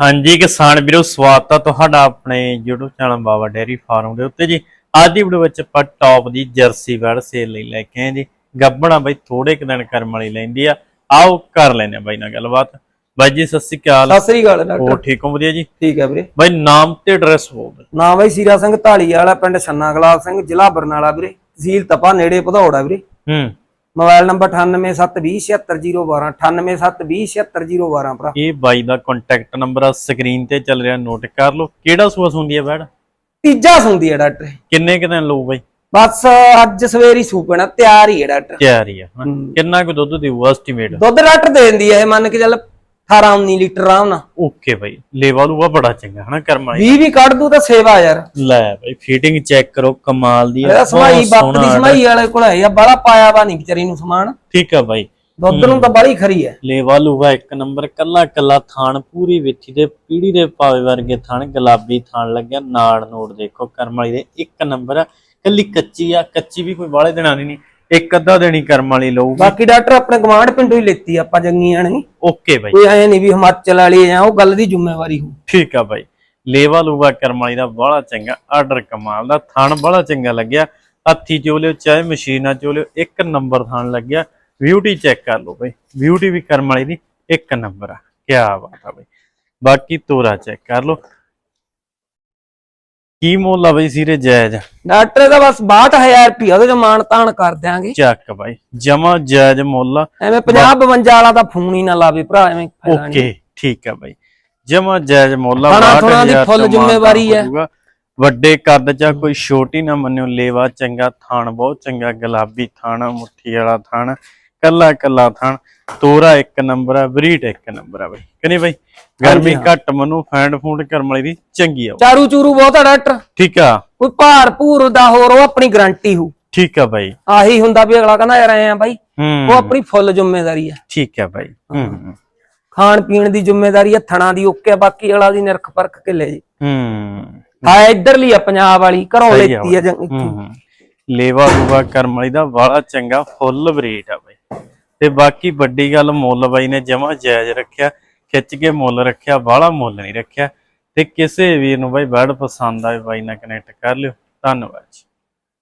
ਹਾਂਜੀ ਕਿਸਾਨ ਵੀਰੋ ਸਵਾਗਤ ਹੈ ਤੁਹਾਡਾ ਆਪਣੇ YouTube channel Baba dairy farm ਦੇ ਉੱਤੇ ਜੀ। ਅੱਜ ਦੀ ਵੀਡੀਓ ਵਿੱਚ ਆਪਾਂ ਟੌਪ ਦੀ ਜਰਸੀ ਵੜ ਸੇਲ ਲਈ ਲੈ ਕੇ ਆਏ ਜੀ। ਗੱਬਣਾ ਬਾਈ ਥੋੜੇ ਕੁ ਦਿਨ ਕਰਮ ਵਾਲੀ ਲੈਂਦੀ ਆ। ਆਓ ਕਰ ਲੈਨੇ ਆ ਬਾਈ ਨਾਲ ਗੱਲਬਾਤ। ਬਾਈ ਜੀ ਸਤਿ ਸ਼੍ਰੀ ਅਕਾਲ। ਸਤਿ ਸ੍ਰੀ ਅਕਾਲ ਠੀਕ ਹੋ? ਵਧੀਆ ਜੀ? ਠੀਕ ਹੈ ਵੀਰੇ। ਬਾਈ ਨਾਮ ਤੇ ਐਡਰੈਸ ਬੋਲ। ਨਾਮ ਹੈ ਸੀਰਾ ਸਿੰਘ ਢਾਲੀ ਵਾਲਾ ਪਿੰਡ ਛੰਨਾ ਗਲਾਬ ਸਿੰਘ ਜ਼ਿਲ੍ਹਾ ਬਰਨਾਲਾ ਵੀਰੇ। ਤਹਿਸੀਲ ਤਪਾ ਨੇੜੇ ਭਦੌੜ ਆ ਵੀਰੇ। ਹੂੰ। ਮੋਬਾਈਲ ਨੰਬਰ 9872076012 9872076012 ਭਰਾ। ਇਹ ਬਾਈ ਦਾ ਕੰਟੈਕਟ ਨੰਬਰ ਆ ਸਕਰੀਨ ਤੇ ਚੱਲ ਰਿਹਾ ਨੋਟ ਕਰ ਲਓ ਕਿਹੜਾ ਸੂਆ ਹੁੰਦੀ ਹੈ ਬੈੜ ਤੀਜਾ ਸੁੰਦੀ ਹੈ ਡਾਕਟਰ। ਕਿੰਨੇ ਕੁ ਦਿਨ ਲਊ ਬਾਈ? ਬਸ ਅੱਜ ਸਵੇਰ ਹੀ ਸੂਪਣਾ ਤਿਆਰ ਹੀ ਹੈ ਡਾਕਟਰ। ਤਿਆਰ ਹੀ ਆ। ਕਿੰਨਾ ਕੁ ਦੁੱਧ ਦੇਊ ਐਸਟੀਮੇਟ ਦੁੱਧ ਡਾਕਟਰ ਦੇ ਦਿੰਦੀ ਹੈ ਇਹ ਮੰਨ ਕੇ ਚੱਲ 18 19 ਲੀਟਰ ਆਰਾਮ ਨਾਲ। ਓਕੇ ਬਾਈ ਲੇਵਾ ਲੂਆ ਬੜਾ ਚੰਗਾ ਹਨਾ ਕਰਮ ਵਾਲੀ? 20 ਵੀ ਕੱਢ ਦੂ ਤਾਂ ਸੇਵਾ ਯਾਰ। ਲੈ ਬਾਈ ਫਿਟਿੰਗ ਚੈੱਕ ਕਰੋ ਕਮਾਲ ਦੀ ਇਹਦਾ ਸਮਾਈ ਬੱਤ ਦੀ। ਸਮਾਈ ਵਾਲੇ ਕੋਲ ਹੈ ਆ ਬੜਾ ਪਾਇਆ ਵਾ ਨਹੀਂ ਵਿਚਾਰੀ ਨੂੰ ਸਮਾਨ। ਠੀਕ ਆ ਬਾਈ। ਦੁੱਧ ਨੂੰ ਤਾਂ ਬੜੀ ਖਰੀ ਹੈ। ਲੇਵਾ ਲੂਆ ਇੱਕ ਨੰਬਰ ਕੱਲਾ ਕੱਲਾ ਥਾਣ ਪੂਰੀ ਵਿੱਥੀ ਦੇ ਪੀੜੀ ਦੇ ਪਾਵੇ ਵਰਗੇ ਥਾਣ ਗੁਲਾਬੀ ਥਾਣ ਲੱਗਿਆ ਨਾੜ ਨੋੜ ਦੇਖੋ ਕਰਮ ਵਾਲੀ ਦੇ ਇੱਕ ਨੰਬਰ ਕੱਲੀ ਕੱਚੀ ਆ ਕੱਚੀ ਵੀ ਕੋਈ ਬਾਹਲੇ ਦਿਨਾਂ ਦੀ ਨਹੀਂ ਇੱਕ ਅੱਧਾ ਹੀ ਕਰਮ ਵਾਲੀ ਲਊਗੀ। ਬਾਕੀ ਡਾਕਟਰ ਆਪਣੇ ਗਵਾਂਢ ਪਿੰਡੋਂ ਹੀ ਲੈਤੀ ਆਪਾਂ ਜੰਗੀਆਂ ਨੇ। ਓਕੇ ਬਾਈ। ਕੋਈ ਐ ਨਹੀਂ ਵੀ ਹਿਮਾਚਲ ਵਾਲੀ ਆ ਉਹ ਗੱਲ ਦੀ ਜ਼ਿੰਮੇਵਾਰੀ ਹੋ ਠੀਕ ਆ ਬਾਈ। ਲੇਵਾ ਲੂਆ ਕਰਮ ਵਾਲੀ ਦਾ ਬੜਾ ਚੰਗਾ ਆਰਡਰ ਕਮਾਲ ਦਾ ਥਣ ਬੜਾ ਚੰਗਾ ਲੱਗਿਆ। ਹੱਥੀ ਚੋਲਿਓ ਚਾਹੇ ਮਸ਼ੀਨਾਂ ਚੋਲਿਓ ਇੱਕ ਨੰਬਰ ਥਣ ਲੱਗਿਆ। ਬਿਊਟੀ ਚੈੱਕ ਕਰ ਲਓ ਬਾਈ। ਬਿਊਟੀ ਵੀ ਕਰਮ ਵਾਲੀ ਦੀ ਇੱਕ ਨੰਬਰ ਆ। ਕੀ ਬਾਤ ਆ ਬਾਈ। ਬਾਕੀ ਤੋਰਾ ਚੈੱਕ ਕਰ ਲਓ। ਕੀ ਮੁੱਲ ਆ ਬਾਈ ਸੀਰੇ ਜਾਇਜ਼? ਡਾਕਟਰ ਦਾ ਬਸ 62000 ਰੁਪਇਆ ਉਹਦੇ ਚ ਤਾਣ ਕਰ ਦਿਆਂਗੇ। ਚੱਕ ਬਾਈ ਜਮਾ ਜਾਇਜ਼ ਮੁੱਲ ਆ। ਐਵੇਂ 50 52 ਵਾਲਾ ਤਾਂ ਫੋਨ ਹੀ ਨਾ ਲਾਵੇ ਭਰਾ ਐਵੇਂ ਓਕੇ ਠੀਕ ਆ ਬਾਈ। ਜਮਾ ਜਾਇਜ਼ ਮੁੱਲ ਆ 62,000 ਖੁਣਾ ਦੀ ਫੁੱਲ ਮਾਨ ਜ਼ਿੰਮੇਵਾਰੀ ਹੈ। ਵੱਡੇ ਕੱਦ ਚ ਕੋਈ ਛੋਟੀ ਨਾ ਮੰਨਿਓ ਲੇਵਾ ਚੰਗਾ ਥਾਣ ਬਹੁਤ ਚੰਗਾ ਗੁਲਾਬੀ ਥਾਣ ਮੁੱਠੀ ਵਾਲਾ ਥਾਣ। ਕੱਲਾ ਕੱਲਾ ਥਾਣ ਤੋਰਾ ਇੱਕ ਨੰਬਰ ਆ ਬਰੀਟ ਇੱਕ ਨੰਬਰ ਆ ਬਾਈ। ਕਹਿੰਦੇ ਬਾਈ? ਗਰਮੀ ਘੱਟ ਮਨੂੰ ਫੈਂਡ ਫੂਡ ਕਰਮ ਵਾਲੀ ਦੀ ਚੰਗੀ ਆ ਚਾਰੂ ਚੂਰੂ ਬਹੁਤ ਆ ਡਾਕਟਰ। ਠੀਕ ਆ। ਕੋਈ ਭਾਰ ਭੂਰ ਦਾ ਹੋਰ ਉਹ ਆਪਣੀ ਗਾਰੰਟੀ ਹੋ ਠੀਕ ਆ ਬਾਈ। ਆਹੀ ਹੁੰਦਾ ਵੀ ਅਗਲਾ ਕਹਿੰਦਾ ਯਾਰ ਐ ਆ ਬਾਈ ਉਹ ਆਪਣੀ ਫੁੱਲ ਜ਼ਿੰਮੇਵਾਰੀ ਆ। ਠੀਕ ਆ ਬਾਈ। ਹੂੰ। ਖਾਣ ਪੀਣ ਦੀ ਜ਼ਿੰਮੇਵਾਰੀ ਆ ਥਣਾ ਦੀ ਓਕੇ ਆ, ਬਾਕੀ ਅਗਲਾ ਦੀ ਨਿਰਖ ਪਰਖ ਕੇ ਲੈ ਜੀ। ਹੂੰ। ਹਾਂ ਇੱਧਰਲੀ ਆ ਪੰਜਾਬ ਵਾਲੀ ਘਰੋਂ ਲੈਤੀ ਆ ਜੰਗ। ਲੇਵਾ ਲੂਵਾ ਕਰਮ ਵਾਲੀ ਦਾ ਵਾਲਾ ਚੰਗਾ ਫੁੱਲ ਬਰੀਟ ਆ ਤੇ ਬਾਕੀ ਵੱਡੀ ਗੱਲ ਮੁੱਲ ਬਾਈ ਨੇ ਜਮਾ ਜਾਇਜ਼ ਰੱਖਿਆ, ਖਿੱਚ ਕੇ ਮੁੱਲ ਰੱਖਿਆ, ਬਾਹਲਾ ਮੁੱਲ ਨਹੀਂ ਰੱਖਿਆ ਤੇ ਕਿਸੇ ਵੀਰ ਨੂੰ ਬਾਈ ਬੜ ਪਸੰਦ ਆਵੇ ਬਾਈ ਨਾਲ ਕਨੈਕਟ ਕਰ ਲਿਓ, ਧੰਨਵਾਦ ਜੀ।